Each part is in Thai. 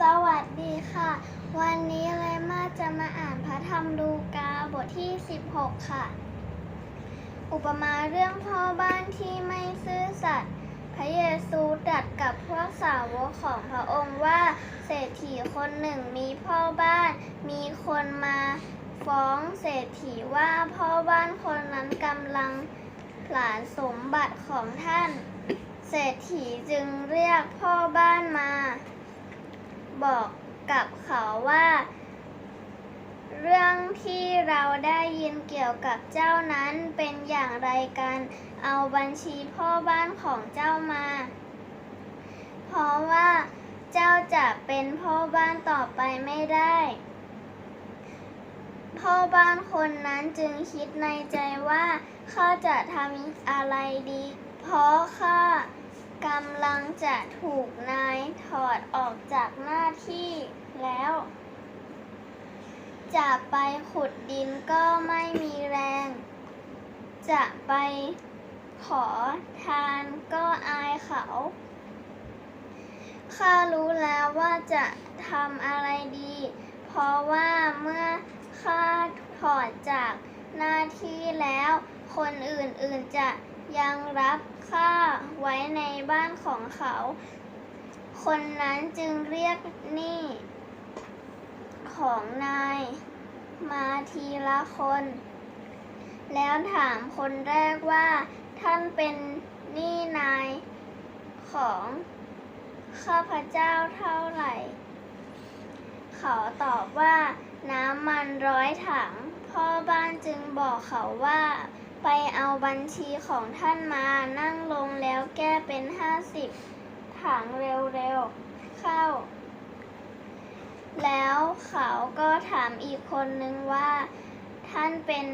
สวัสดีค่ะ วันนี้เลมาจะมาอ่านพระธรรมลูกาบทที่ 16 ค่ะ อุปมาเรื่องพ่อบ้านที่ไม่ซื่อสัตย์พระเยซูตรัสกับพวกสาวกของพระองค์ว่าเศรษฐีคนหนึ่งมีพ่อบ้าน มีคนมาฟ้องเศรษฐีว่าพ่อบ้านคนนั้นกำลังผลาญสมบัติของท่าน เศรษฐีจึงเรียกพ่อบ้านมา บอกกับเขาว่า เรื่องที่เราได้ยินเกี่ยวกับเจ้านั้นเป็นอย่างไรกัน เอาบัญชีพ่อบ้านของเจ้ามา เพราะว่าเจ้าจะเป็นพ่อบ้านต่อไปไม่ได้ พ่อบ้านคนนั้นจึงคิดในใจว่าข้าจะทำอะไรดี เพราะข้ากำลังจะถูกนายถอดออกจาก หน้าที่แล้ว จะไปขุดดินก็ไม่มีแรง จะไปขอทานก็อายเขา ข้ารู้แล้วว่าจะทำอะไรดี เพราะว่าเมื่อข้าถอดจากหน้าที่แล้ว คนอื่นๆจะยังรับข้าไว้ในบ้านของเขา คนนั้นจึงเรียกหนี้ของนายมาทีละคน แล้วถามคนแรกว่า ท่านเป็นหนี้นายของข้าพเจ้าเท่าไหร่ เขาตอบว่าน้ำมันร้อยถัง พ่อบ้านจึงบอกเขาว่า ไปเอาบัญชีของท่านมานั่งลงแล้วแก้เป็นห้าสิบ ถังเร็วๆเข้า แล้วเขาก็ถามอีกคนนึงว่า ท่านเป็น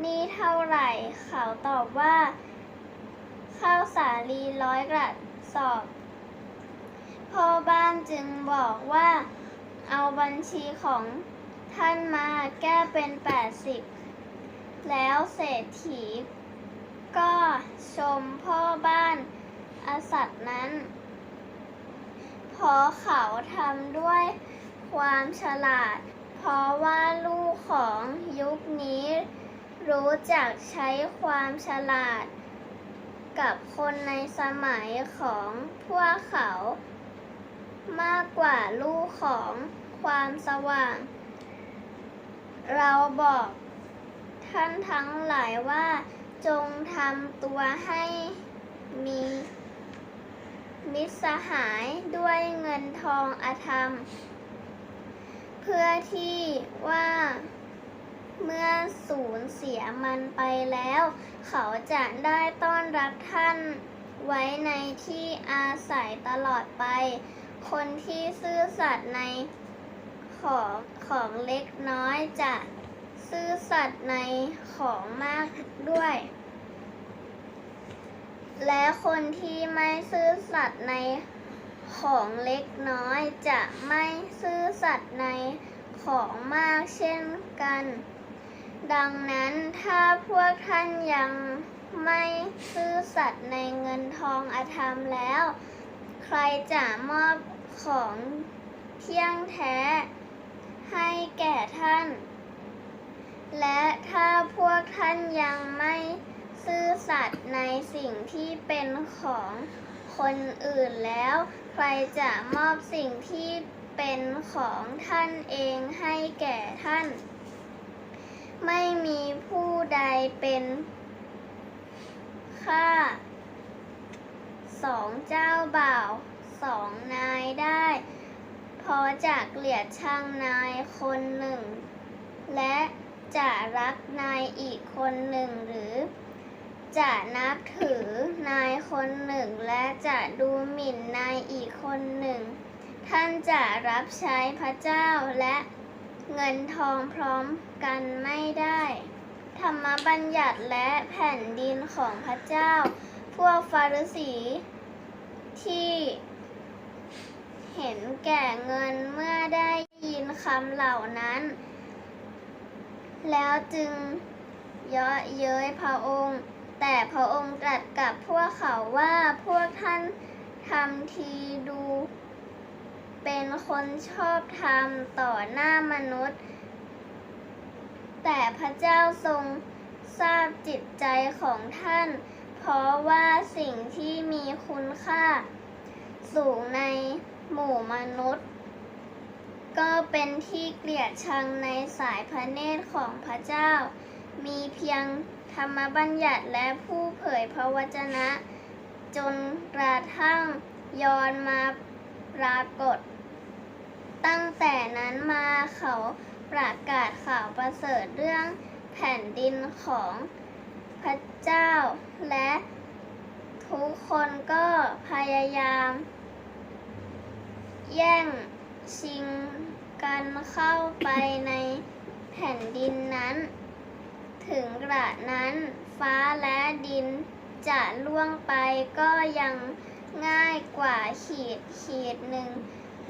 หนี้เท่าไหร่ เขาตอบว่าข้าวสาลีร้อยกระสอบ พ่อบ้านจึงบอกว่า เอาบัญชีของท่านมาแก้เป็น 80 แล้วเศรษฐีก็ชมพ่อบ้านอสัตย์นั้น เพราะเขาทำด้วยความฉลาด เพราะว่าลูกของยุคนี้ รู้จักใช้ความฉลาด กับคนในสมัยของพวกเขา มากกว่าลูกของความสว่าง เราบอกท่านทั้งหลายว่าจงทำตัวให้มี มิตรสหายด้วยเงินทองอธรรม เพื่อที่ว่าเมื่อสูญเสียมันไปแล้ว เขาจะได้ต้อนรับท่านไว้ในที่อาศัยตลอดไป คนที่ซื่อสัตย์ในของของเล็กน้อยจะซื่อสัตย์ในของมากด้วย และคนที่ไม่ซื่อสัตย์ในของเล็กน้อยจะไม่ซื่อสัตย์ในของมากเช่นกัน ดังนั้นถ้าพวกท่านยังไม่ซื่อสัตย์ในเงินทองอธรรมแล้ว ใครจะมอบของเที่ยงแท้ให้แก่ท่าน และถ้าพวกท่านยังไม่ ซื่อสัตย์ในสิ่งที่เป็นของคนอื่นแล้ว ใครจะมอบสิ่งที่เป็นของท่านเองให้แก่ท่าน ไม่มีผู้ใดเป็นข้าสองเจ้าบ่าวสองนายได้เพราะจะเกลียดชังนายคนหนึ่ง และจะรักนายอีกคนหนึ่งหรือ จะนับถือนายคนหนึ่ง และจะดูหมิ่นนายอีกคนหนึ่ง ท่านจะรับใช้พระเจ้าและเงินทองพร้อมกันไม่ได้ ธรรมบัญญัติและแผ่นดินของพระเจ้า พวกฟาริสีที่เห็นแก่เงินเมื่อได้ยินคำเหล่านั้น แล้วจึงเยาะเย้ยพระองค์ แต่พระองค์ตรัสกับพวกเขาว่าพวกท่านทำทีดู เป็นคนชอบธรรมต่อหน้ามนุษย์ แต่พระเจ้าทรงทราบจิตใจของท่าน เพราะว่าสิ่งที่มีคุณค่า สูงในหมู่มนุษย์ ก็เป็นที่เกลียดชังในสายพระเนตรของพระเจ้า มีเพียง ธรรมบัญญัติและผู้เผยพระวจนะ จนกระทั่งยอนมาปรากฏ ตั้งแต่นั้นมาเขาประกาศข่าวประเสริฐเรื่องแผ่นดินของพระเจ้า และทุกคนก็พยายาม แย่งชิงกันเข้าไปในแผ่นดินนั้น กระนั้น ฟ้าและดินจะล่วงไปก็ยังง่ายกว่าขีดขีดหนึ่ง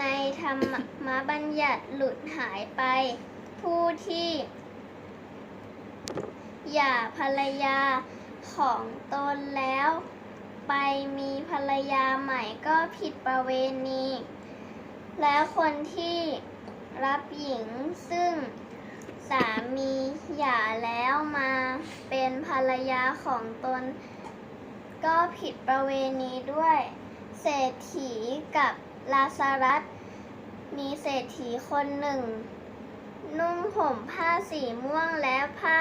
ในธรรมบัญญัติหลุดหายไป ผู้ที่หย่าภรรยาของตนแล้ว ไปมีภรรยาใหม่ก็ผิดประเวณี แล้วคนที่รับหญิงซึ่ง สามีหย่าแล้วมาเป็นภรรยาของตน ก็ผิดประเวณีด้วย เศรษฐีกับลาซารัสมีเศรษฐีคนหนึ่ง นุ่งห่มผ้าสีม่วงและผ้า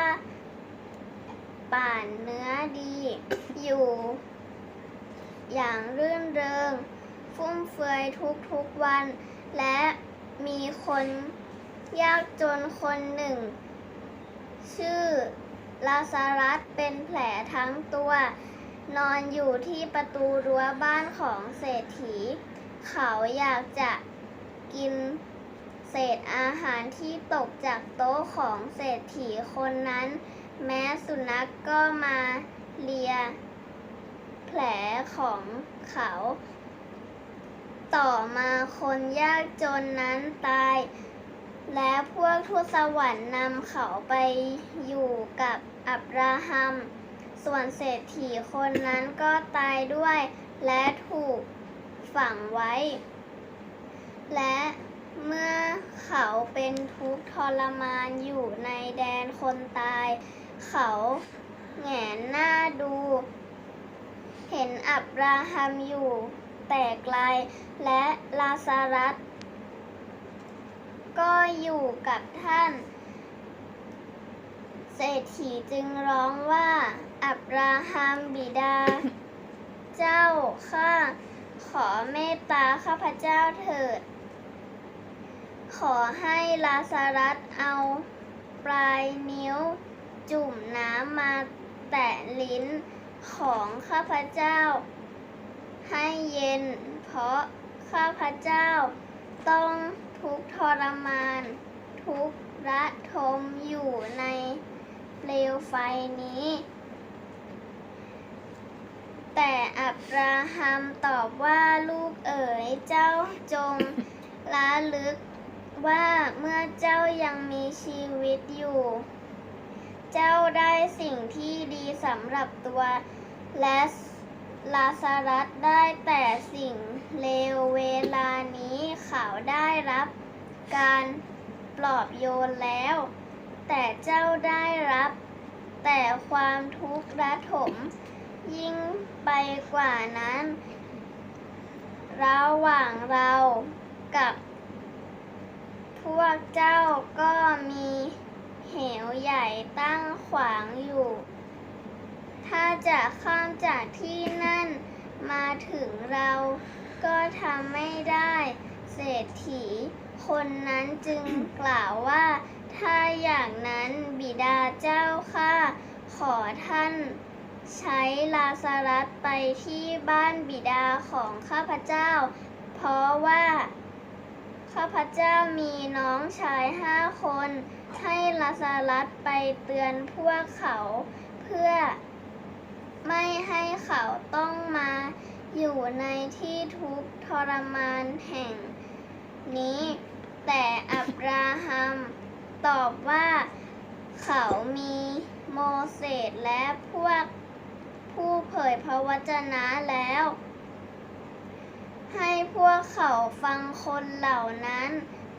ป่านเนื้อดี อยู่ อย่างรื่นเริง ฟุ่มเฟือยทุกๆวัน และมีคน ยากจนคนหนึ่ง ชื่อลาซารัสเป็นแผลทั้งตัว นอนอยู่ที่ประตูรั้วบ้านของเศรษฐี เขาอยากจะกินเศษอาหารที่ตกจากโต๊ะของเศรษฐีคนนั้น แม้สุนัขกก็มาเลีย แผลของเขา ต่อมาคนยากจนนั้นตาย และพวกทูตสวรรค์นำเขาไปอยู่กับอับราฮัม ส่วนเศรษฐีคนนั้นก็ตายด้วย และถูกฝังไว้ และเมื่อเขาเป็นทุกข์ทรมานอยู่ในแดนคนตาย เขาแงนหน้าดู เห็นอับราฮัมอยู่แต่ไกลและลาซารัส ก็อยู่กับท่าน เศรษฐีจึงร้องว่า อับราฮัมบิดา เจ้าข้าขอเมตตาข้าพเจ้าเถิด ขอให้ลาซารัสเอาปลายนิ้ว จุ่มน้ำมาแตะลิ้นของข้าพเจ้า ให้เย็นเพราะข้าพเจ้า ต้องทุกทรมาน ทุกระทมอยู่ในเปลวไฟนี้ แต่อับราฮัมตอบว่าลูกเอ๋ยเจ้าจงละลึกว่าเมื่อเจ้ายังมีชีวิตอยู่ เจ้าได้สิ่งที่ดีสำหรับตัวและ ลาซารัสได้แต่สิ่งเลวเวลานี้เขาได้รับการปลอบโยนแล้ว แต่เจ้าได้รับ แต่ความทุกข์ระถม ยิ่งไปกว่านั้น ระหว่างเรากับ พวกเจ้าก็มีเหวใหญ่ตั้งขวางอยู่ ถ้าจะข้ามจากที่นั่นมาถึงเราก็ทำไม่ได้ เศรษฐี คนนั้นจึงกล่าวว่า ถ้าอย่างนั้นบิดาเจ้าข้าขอท่านใช้ลาซารัสไปที่บ้านบิดาของข้าพเจ้า เพราะว่า ข้าพเจ้ามีน้องชายห้าคน ให้ลาซารัสไปเตือนพวกเขาเพื่อ ให้เขาต้องมาอยู่ในที่ทุกข์ทรมานแห่งนี้ แต่อับราฮัมตอบว่าเขามีโมเสสและพวกผู้เผยพระวจนะแล้ว ให้พวกเขาฟังคนเหล่านั้น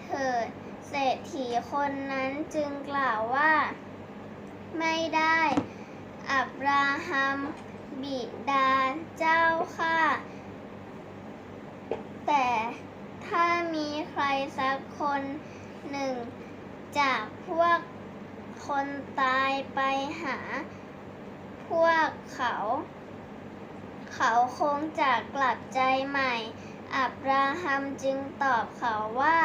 เถิดเศรษฐีคนนั้นจึงกล่าวว่า ไม่ได้ อับราฮัม บิดาเจ้าค่ะแต่ถ้ามีใครสักคนหนึ่ง จากพวกคนตายไปหา พวกเขา เขาคงจะกลับใจใหม่ อับราฮัมจึงตอบเขาว่า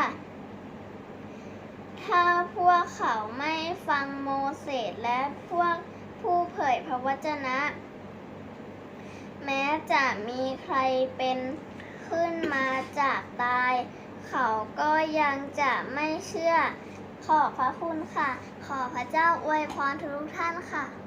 ถ้าพวกเขาไม่ฟังโมเสสและพวกผู้เผยพระวจนะ แม้จะมีใครเป็นขึ้นมาจากตาย เขาก็ยังจะไม่เชื่อ ขอบพระคุณค่ะ ขอพระเจ้าอวยพรทุกท่านค่ะ